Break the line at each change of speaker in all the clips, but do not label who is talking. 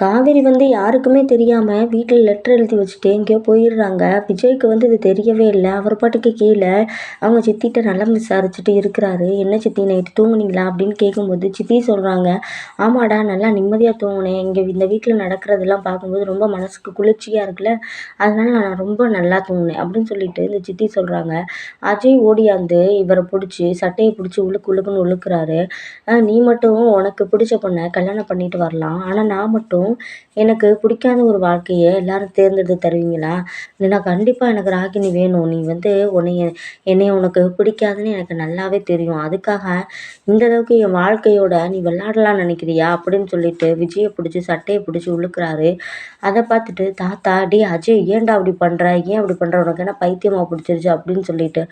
காவேரி வந்து யாருக்குமே தெரியாமல் வீட்டில் லெட்டர் எழுதி வச்சுட்டு எங்கேயோ போயிடுறாங்க. விஜய்க்கு வந்து இது தெரியவே இல்லை. அவர் பாட்டுக்கு கீழே அவங்க சித்திகிட்ட நல்லா விசாரிச்சுட்டு இருக்கிறாரு. என்ன சித்தி நைட்டு தூங்குனீங்களா? அப்படின்னு கேட்கும்போது சித்தி சொல்கிறாங்க ஆமாடா நல்லா நிம்மதியாக தூங்கினேன். இங்கே இந்த வீட்டில் நடக்கிறதெல்லாம் பார்க்கும்போது ரொம்ப மனசுக்கு குளிர்ச்சியாக இருக்குல்ல. அதனால் நான் ரொம்ப நல்லா தூங்கினேன். அப்படின்னு சொல்லிட்டு இந்த சித்தி சொல்கிறாங்க அஜய் ஓடியாந்து இவரை பிடிச்சி சட்டையை பிடிச்சி உழுக்கு உழுக்குன்னு உழுக்கிறாரு. நீ மட்டும் உனக்கு பிடிச்ச பொண்ணை கல்யாணம் பண்ணிட்டு வரலாம். ஆனால் நான் மட்டும் எனக்கு பிடிக்காத ஒரு வாழ்க்கையை எல்லோரும் தேர்ந்தெடுத்து தருவீங்களா? இல்லைனா கண்டிப்பாக எனக்கு ராகினி வேணும். நீ வந்து உன்னைய என்னைய உனக்கு பிடிக்காதுன்னு எனக்கு நல்லாவே தெரியும். அதுக்காக இந்த அளவுக்கு என் வாழ்க்கையோட நீ விளாடலாம்னு நினைக்கிறியா? அப்படின்னு சொல்லிட்டு விஜயை பிடிச்சி சட்டையை பிடிச்சி உழுக்குறாரு. அதை பார்த்துட்டு தாத்தா டி அஜய் ஏன்டா அப்படி பண்ணுற ஏன் அப்படி பண்ணுற உனக்கு என்ன பைத்தியமாக பிடிச்சிருச்சு? அப்படின்னு சொல்லிட்டு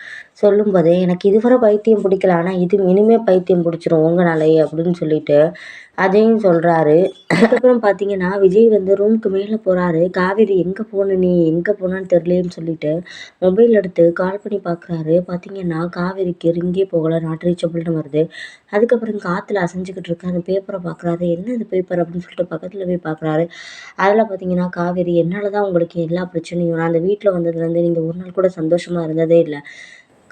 சொல்லும்போது எனக்கு இதுவரை பைத்தியம் பிடிக்கல. ஆனால் இது இனிமேல் பைத்தியம் பிடிச்சிரும் உங்களாலேயே அப்படின்னு சொல்லிட்டு அதையும் சொல்கிறாரு அதுக்கப்புறம் பார்த்தீங்கன்னா விஜய் வந்து ரூமுக்கு மேலே போகிறாரு காவேரி எங்கே போன நீ? எங்கே போனான்னு தெரியலேன்னு சொல்லிட்டு மொபைல் எடுத்து கால் பண்ணி பார்க்குறாரு பார்த்தீங்கன்னா காவேரிக்கு ரிங்கே போகலை. நாட் ரீச்சபிள்னு வருது. அதுக்கப்புறம் காற்றுல அசைஞ்சுக்கிட்டு இருக்கு அந்த பேப்பரை பார்க்குறாரு என்ன அந்த பேப்பர்? அப்படின்னு சொல்லிட்டு பக்கத்தில் போய் பார்க்குறாரு அதில் பார்த்தீங்கன்னா காவேரி என்னால் தான் உங்களுக்கு எல்லா பிரச்சனையும் நான் அந்த வீட்டில் வந்ததுலேருந்து நீங்கள் ஒரு நாள் கூட சந்தோஷமாக இருந்ததே இல்லை.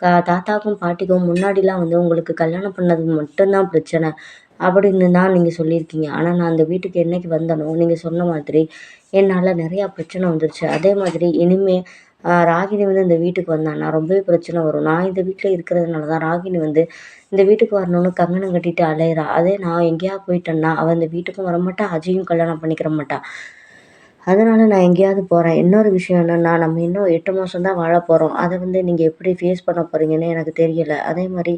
கா தாத்தாவுக்கும் பாட்டிக்கும் முன்னாடிலாம் வந்து உங்களுக்கு கல்யாணம் பண்ணது மட்டும்தான் பிரச்சனை அப்படின்னு தான் நீங்கள் சொல்லியிருக்கீங்க. ஆனால் நான் அந்த வீட்டுக்கு என்றைக்கு வந்தனோ நீங்கள் சொன்ன மாதிரி என்னால் நிறையா பிரச்சனை வந்துருச்சு. அதே மாதிரி இனிமே ராகினி வந்து இந்த வீட்டுக்கு வந்தான்னா ரொம்பவே பிரச்சனை வரும். நான் இந்த வீட்டில் இருக்கிறதுனால தான் ராகினி வந்து இந்த வீட்டுக்கு வரணும்னு கங்கணம் கட்டிட்டு அலையிறா. அதே நான் எங்கேயாவது போயிட்டேன்னா அவள் இந்த வீட்டுக்கும் வரமாட்டா அஜயும் கல்யாணம் பண்ணிக்கிற மாட்டா. அதனால் நான் எங்கேயாவது போகிறேன் இன்னொரு விஷயம் என்னென்னா நம்ம இன்னும் எட்டு மாதம் தான் வாழ போகிறோம் அதை வந்து நீங்கள் எப்படி ஃபேஸ் பண்ண போகிறீங்கன்னு எனக்கு தெரியல. அதே மாதிரி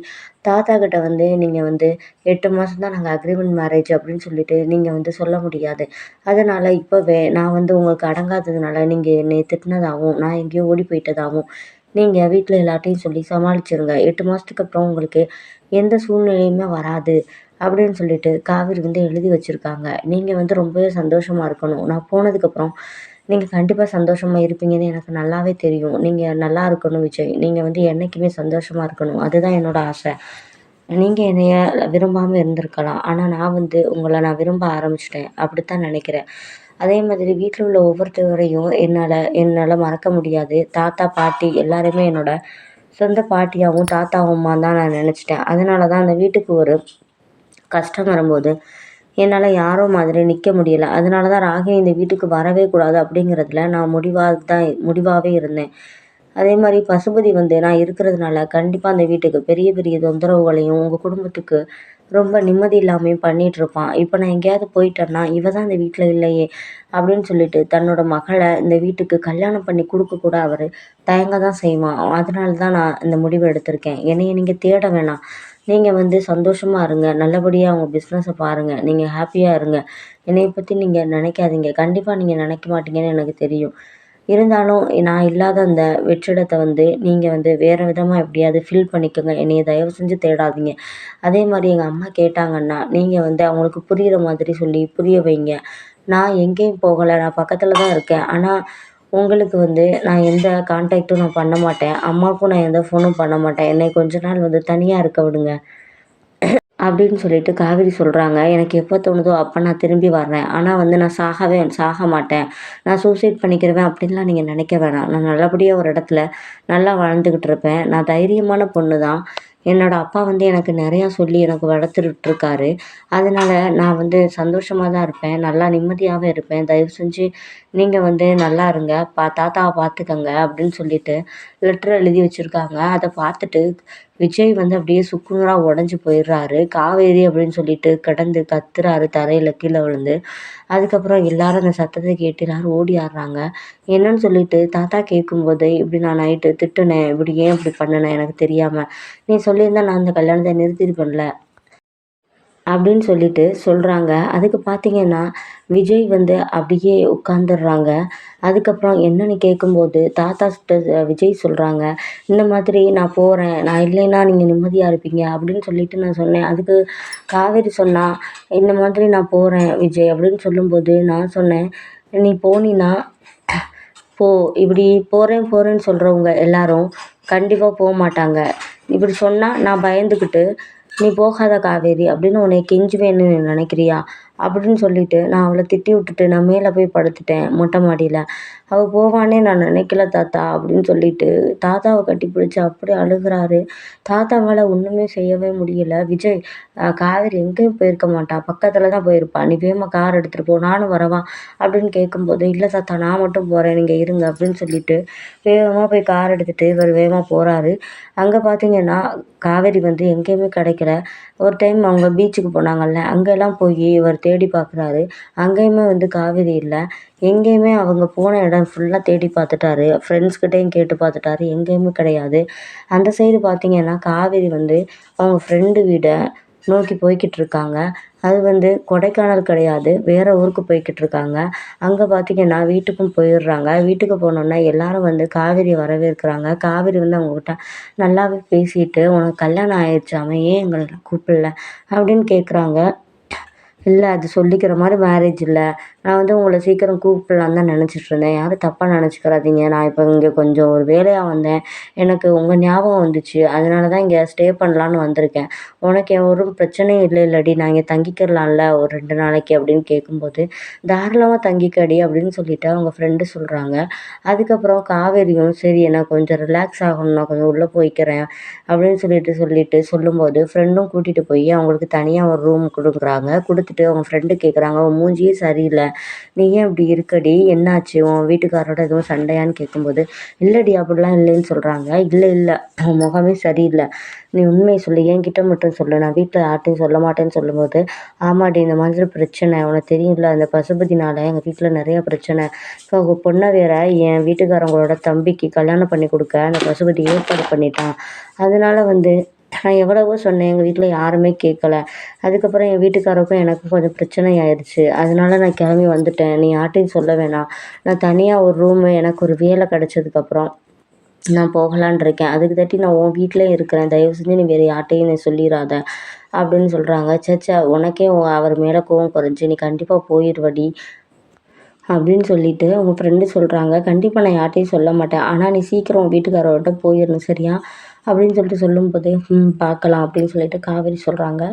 தாத்தா கிட்ட வந்து நீங்கள் வந்து எட்டு மாதம் தான் நாங்கள் அக்ரிமெண்ட் மேரேஜ் அப்படின்னு சொல்லிட்டு நீங்கள் வந்து சொல்ல முடியாது. அதனால் இப்போவே நான் வந்து உங்களுக்கு அடங்காததுனால நீங்கள் என்னை திட்டினதாகவும் நான் எங்கேயோ ஓடி போயிட்டதாகவும் நீங்கள் வீட்டில் எல்லாத்தையும் சொல்லி சமாளிச்சிருங்க. எட்டு மாதத்துக்கு அப்புறம் உங்களுக்கு எந்த சூழ்நிலையுமே வராது. அப்படின்னு சொல்லிட்டு காவிரி வந்து எழுதி வச்சுருக்காங்க. நீங்கள் வந்து ரொம்பவே சந்தோஷமாக இருக்கணும். நான் போனதுக்கப்புறம் நீங்கள் கண்டிப்பாக சந்தோஷமாக இருப்பீங்கன்னு எனக்கு நல்லாவே தெரியும். நீங்கள் நல்லா இருக்கணும் விஜய். நீங்கள் வந்து என்றைக்குமே சந்தோஷமாக இருக்கணும். அதுதான் என்னோடய ஆசை. நீங்கள் என்னைய விரும்பாமல் இருந்திருக்கலாம். ஆனால் நான் வந்து உங்களை நான் விரும்ப ஆரம்பிச்சிட்டேன். அப்படித்தான் நினைக்கிறேன். அதே மாதிரி வீட்டில் உள்ள ஒவ்வொருத்தவரையும் என்னால் என்னால் மறக்க முடியாது. தாத்தா பாட்டி எல்லாருமே என்னோட சொந்த பாட்டியாகவும் தாத்தாவுமா தான் நான் நினச்சிட்டேன். அதனால தான் அந்த வீட்டுக்கு ஒரு கஷ்டம் வரும்போது என்னால் யாரோ மாதிரி நிற்க முடியலை. அதனால தான் ராகினி இந்த வீட்டுக்கு வரவே கூடாது அப்படிங்கிறதுல நான் முடிவாக தான் முடிவாகவே இருந்தேன். அதே மாதிரி பசுபதி வந்து நான் இருக்கிறதுனால கண்டிப்பாக அந்த வீட்டுக்கு பெரிய பெரிய தொந்தரவுகளையும் உங்கள் குடும்பத்துக்கு ரொம்ப நிம்மதி இல்லாமையும் பண்ணிகிட்ருப்பான் இப்போ நான் எங்கேயாவது போயிட்டேன்னா இவ தான் இந்த வீட்டில் இல்லையே அப்படின்னு சொல்லிட்டு தன்னோட மகளை இந்த வீட்டுக்கு கல்யாணம் பண்ணி கொடுக்க கூட அவர் தயங்க தான் செய்வான். அதனால தான் நான் இந்த முடிவு எடுத்திருக்கேன். என்னைய நீங்கள் தேட வேணாம். நீங்கள் வந்து சந்தோஷமாக இருங்க. நல்லபடியாக உங்கள் பிஸ்னஸை பாருங்கள் நீங்கள் ஹாப்பியாக இருங்க. என்னையை பற்றி நீங்கள் நினைக்காதீங்க. கண்டிப்பாக நீங்கள் நினைக்க மாட்டீங்கன்னு எனக்கு தெரியும். இருந்தாலும் நான் இல்லாத அந்த வெற்றிடத்தை வந்து நீங்கள் வந்து வேறு விதமாக எப்படியாவது ஃபில் பண்ணிக்கோங்க. என்னையை தயவு செஞ்சு தேடாதீங்க. அதே மாதிரி எங்கள் அம்மா கேட்டாங்கன்னா நீங்கள் வந்து அவங்களுக்கு புரிகிற மாதிரி சொல்லி புரிய வைங்க. நான் எங்கேயும் போகலை. நான் பக்கத்தில் தான் இருக்கேன். ஆனால் உங்களுக்கு வந்து நான் எந்த கான்டாக்டும் நான் பண்ண மாட்டேன். அம்மாவுக்கும் நான் எந்த ஃபோனும் பண்ண மாட்டேன். என்னை கொஞ்ச நாள் வந்து தனியாக இருக்க விடுங்க. அப்படின்னு சொல்லிட்டு காவேரி சொல்கிறாங்க எனக்கு எப்போ தோணுதோ அப்போ நான் திரும்பி வர்றேன். ஆனால் வந்து நான் சாகவே சாக மாட்டேன். நான் சூசைட் பண்ணிக்கிறவேன் அப்படின்லாம் நீங்கள் நினைக்க வேணாம். நான் நல்லபடியாக ஒரு இடத்துல நல்லா வாழ்ந்துக்கிட்டு இருப்பேன். நான் தைரியமான பொண்ணு தான் என்னோடய அப்பா வந்து எனக்கு நிறையா சொல்லி எனக்கு வளர்த்துட்ருக்காரு அதனால் நான் வந்து சந்தோஷமாக தான் இருப்பேன். நல்லா நிம்மதியாகவே இருப்பேன். தயவு செஞ்சு நீங்கள் வந்து நல்லா இருங்க பா தாத்தாவை பார்த்துக்கங்க அப்படின்னு சொல்லிட்டு லெட்டர் எழுதி வச்சுருக்காங்க. அதை பார்த்துட்டு விஜய் வந்து அப்படியே சுக்குநூறாக உடஞ்சி போயிடுறாரு. காவேரி அப்படின்னு சொல்லிட்டு கிடந்து கத்துறாரு தரையில் கீழே விழுந்து. அதுக்கப்புறம் எல்லாரும் அந்த சத்தத்தை கேட்டு எல்லாரும் ஓடி ஆடுறாங்க. என்னன்னு சொல்லிட்டு தாத்தா கேட்கும்போது இப்படி நான் நைட்டு திட்டுனேன் இப்படி ஏன் இப்படி பண்ணினேன் எனக்கு தெரியாமல் நீ சொல்லியிருந்தா நான் அந்த கல்யாணத்தை நிறுத்திருப்பேன்ல அப்படின்னு சொல்லிட்டு சொல்கிறாங்க அதுக்கு பார்த்தீங்கன்னா விஜய் வந்து அப்படியே உட்காந்துடுறாங்க அதுக்கப்புறம் என்னன்னு கேட்கும்போது தாத்தா கிட்ட விஜய் சொல்கிறாங்க இந்த மாதிரி நான் போகிறேன் நான் இல்லைன்னா நீங்கள் நிம்மதியாக இருப்பீங்க. அப்படின்னு சொல்லிட்டு நான் சொன்னேன். அதுக்கு காவேரி சொன்னால் இந்த மாதிரி நான் போகிறேன் விஜய். அப்படின்னு சொல்லும்போது நான் சொன்னேன் நீ போனீன்னா போ. இப்படி போகிறேன் போகிறேன்னு சொல்கிறவங்க எல்லாரும் கண்டிப்பாக போக மாட்டாங்க. இப்படி சொன்னால் நான் பயந்துக்கிட்டு நீ போகாத காவேரி அப்படின்னு உன்னை கெஞ்சுவேன்னு நினைக்கிறியா? அப்படின்னு சொல்லிட்டு நான் அவளை திட்டி விட்டுட்டு நான் மேலே போய் படுத்துட்டேன் மொட்டை மாடியில். அவள் போவானே நான் நினைக்கல தாத்தா அப்படின்னு சொல்லிட்டு தாத்தாவை கட்டி பிடிச்சி அப்படி அழுகுறாரு. தாத்தாவால் ஒன்றுமே செய்யவே முடியல. விஜய் காவேரி எங்கேயும் போயிருக்க மாட்டா. பக்கத்தில் தான் போயிருப்பா. நீ வேகமாக கார் எடுத்துகிட்டு போ நானும் வரவா அப்படின்னு கேட்கும்போது இல்லை தாத்தா நான் மட்டும் போகிறேன் நீங்கள் இருங்க அப்படின்னு சொல்லிட்டு வேகமாக போய் கார் எடுத்துகிட்டு இவர் வேகமாக போகிறாரு அங்கே பார்த்தீங்கன்னா காவேரி வந்து எங்கேயுமே கிடைக்கல. ஒரு டைம் அவங்க பீச்சுக்கு போனாங்கல்ல அங்கெல்லாம் போய் இவர் தேடி பார்க்குறாரு அங்கேயுமே வந்து காவேரி இல்லை. எங்கேயுமே அவங்க போன இடம் ஃபுல்லாக தேடி பார்த்துட்டாரு ஃப்ரெண்ட்ஸ்கிட்டையும் கேட்டு பார்த்துட்டாரு எங்கேயுமே கிடையாது. அந்த சைடு பார்த்தீங்கன்னா காவேரி வந்து அவங்க ஃப்ரெண்டு வீடை நோக்கி போய்கிட்டு இருக்காங்க. அது வந்து கொடைக்கானல் கிடையாது. வேறு ஊருக்கு போய்கிட்டு இருக்காங்க. அங்கே பார்த்தீங்கன்னா வீட்டுக்கும் போயிடுறாங்க. வீட்டுக்கு போனோன்னே எல்லாரும் வந்து காவேரியை வரவேற்கிறாங்க. காவேரி வந்து அவங்கக்கிட்ட நல்லாவே பேசிட்டு உனக்கு கல்யாணம் ஆயிடுச்சாமே ஏன் எங்களை கூப்பிடல? அப்படின்னு கேட்குறாங்க இல்லை அது சொல்லிக்கிற மாதிரி மேரேஜ் இல்லை. நான் வந்து உங்களை சீக்கிரம் கூப்பிடலான்னு தான் நினச்சிட்ருந்தேன் யாரும் தப்பாக நினச்சிக்கிறாதீங்க நான் இப்போ இங்கே கொஞ்சம் ஒரு வேலையாக வந்தேன். எனக்கு உங்கள் ஞாபகம் வந்துச்சு. அதனால தான் இங்கே ஸ்டே பண்ணலான்னு வந்திருக்கேன். உனக்கு ஒரு பிரச்சனையும் இல்லை இல்லடி. நான் இங்கே தங்கிக்கிறலாம்ல ஒரு ரெண்டு நாளைக்கு அப்படின்னு கேட்கும்போது தாராளமாக தங்கிக்கடி அப்படின்னு சொல்லிவிட்டு அவங்க ஃப்ரெண்டு சொல்கிறாங்க அதுக்கப்புறம் காவேரியும் சரி நான் கொஞ்சம் ரிலாக்ஸ் ஆகணும். நான் கொஞ்சம் உள்ளே போய்க்கிறேன் அப்படின்னு சொல்லிட்டு சொல்லிட்டு சொல்லும்போது ஃப்ரெண்டும் கூட்டிகிட்டு போய் அவங்களுக்கு தனியாக ஒரு ரூம் கொடுக்குறாங்க. கொடுத்துட்டு அவங்க ஃப்ரெண்டு கேட்குறாங்க அவங்க மூஞ்சியே சரியில்லை. நீ ஏன் இப்படி இருக்கடி? என்னாச்சு? உன் வீட்டுக்காரோட எதுவும் சண்டையான்னு கேட்கும்போது இல்லைடி அப்படிலாம் இல்லைன்னு சொல்கிறாங்க இல்லை இல்லை. உன் முகமே சரியில்லை. நீ உண்மையை சொல்லு. என்கிட்ட மட்டும் சொல்லு. நான் வீட்டில் யார்ட்டையும் சொல்ல மாட்டேன்னு சொல்லும்போது ஆமாடி இந்த மாதிரி பிரச்சனை. உனக்கு தெரியும்ல அந்த பசுபதினால எங்கள் வீட்டில் நிறைய பிரச்சனை. இப்போ உங்கள் பொண்ணை வேற என் வீட்டுக்காரங்களோட தம்பிக்கு கல்யாணம் பண்ணி கொடுக்க அந்த பசுபதி ஏற்பாடு பண்ணிட்டான். அதனால வந்து நான் எவ்வளவோ சொன்னேன் எங்கள் வீட்டில் யாருமே கேட்கல அதுக்கப்புறம் என் வீட்டுக்காரருக்கும் எனக்கும் கொஞ்சம் பிரச்சனை ஆயிடுச்சு அதனால நான் கிளம்பி வந்துட்டேன். நீ யார்ட்டையும் சொல்ல வேணாம். நான் தனியாக ஒரு ரூமு எனக்கு ஒரு வேலை கிடச்சதுக்கப்புறம் நான் போகலான் இருக்கேன். அதுக்கு தட்டி நான் உன் வீட்டிலே இருக்கிறேன். தயவு செஞ்சு நீ வேறு யார்ட்டையும் நீ சொல்லிடாத அப்படின்னு சொல்கிறாங்க சச்சா உனக்கே அவர் மேலே கோவம் குறைஞ்சி நீ கண்டிப்பாக போயிடுவடி அப்படின்னு சொல்லிட்டு அவங்க ஃப்ரெண்டு சொல்கிறாங்க கண்டிப்பாக நான் யார்ட்டையும் சொல்ல மாட்டேன். ஆனால் நீ சீக்கிரம் உன் வீட்டுக்காரர்கிட்ட போயிடணும் சரியா? அப்படின்னு சொல்லிட்டு சொல்லும்போது ம் பார்க்கலாம் அப்படின்னு சொல்லிட்டு காவேரி சொல்கிறாங்க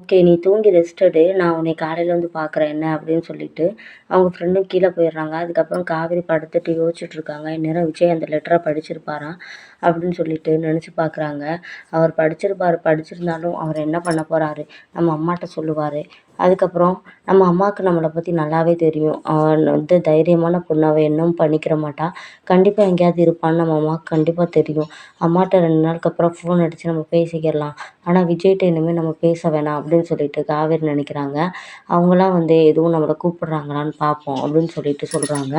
ஓகே நீ தூங்கி ரெஸ்ட் எடு. நான் உன்னை காலையில் வந்து பார்க்குறேன். என்ன? அப்படின்னு சொல்லிட்டு அவங்க ஃப்ரெண்டும் கீழே போயிடுறாங்க. அதுக்கப்புறம் காவேரி படுத்துட்டு யோசிச்சுட்டு இருக்காங்க. இந்நேரம் விஜய் அந்த லெட்டரை படிச்சிருப்பாராம் அப்படின்னு சொல்லிட்டு நினச்சி பார்க்குறாங்க. அவர் படிச்சிருப்பார் படிச்சிருந்தாலும் அவர் என்ன பண்ண போகிறாரு நம்ம அம்மாட்ட சொல்லுவார். அதுக்கப்புறம் நம்ம அம்மாவுக்கு நம்மளை பற்றி நல்லாவே தெரியும். அவள் வந்து தைரியமான பொண்ணு அவள் இன்னும் பண்ணிக்கிற மாட்டா. கண்டிப்பாக எங்கேயாவது இருப்பான்னு நம்ம அம்மாவுக்கு கண்டிப்பாக தெரியும். அம்மாட்ட ரெண்டு நாளுக்கு அப்புறம் ஃபோன் அடித்து நம்ம பேசிக்கிடலாம். ஆனால் விஜய்கிட்ட இனிமேல் நம்ம பேச வேணாம் அப்படின்னு சொல்லிட்டு காவேரி நினைக்கிறாங்க. அவங்களாம் வந்து எதுவும் நம்மளை கூப்பிட்றாங்களான்னு பார்ப்போம் அப்படின்னு சொல்லிட்டு சொல்கிறாங்க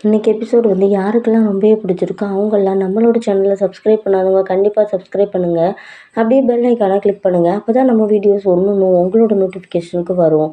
இன்றைக்கி எபிசோடு வந்து யாருக்கெல்லாம் ரொம்பவே பிடிச்சிருக்கோ அவங்கெல்லாம் நம்மளோட சேனலை சப்ஸ்கிரைப் பண்ணாதவங்க கண்டிப்பாக சப்ஸ்கிரைப் பண்ணுங்கள் அப்படியே பெல் ஐக்கானை கிளிக் பண்ணுங்கள் அப்போ தான் நம்ம வீடியோஸ் ஒன்று ஒன்றும் உங்களோட நோட்டிஃபிகேஷனுக்கு வரும்.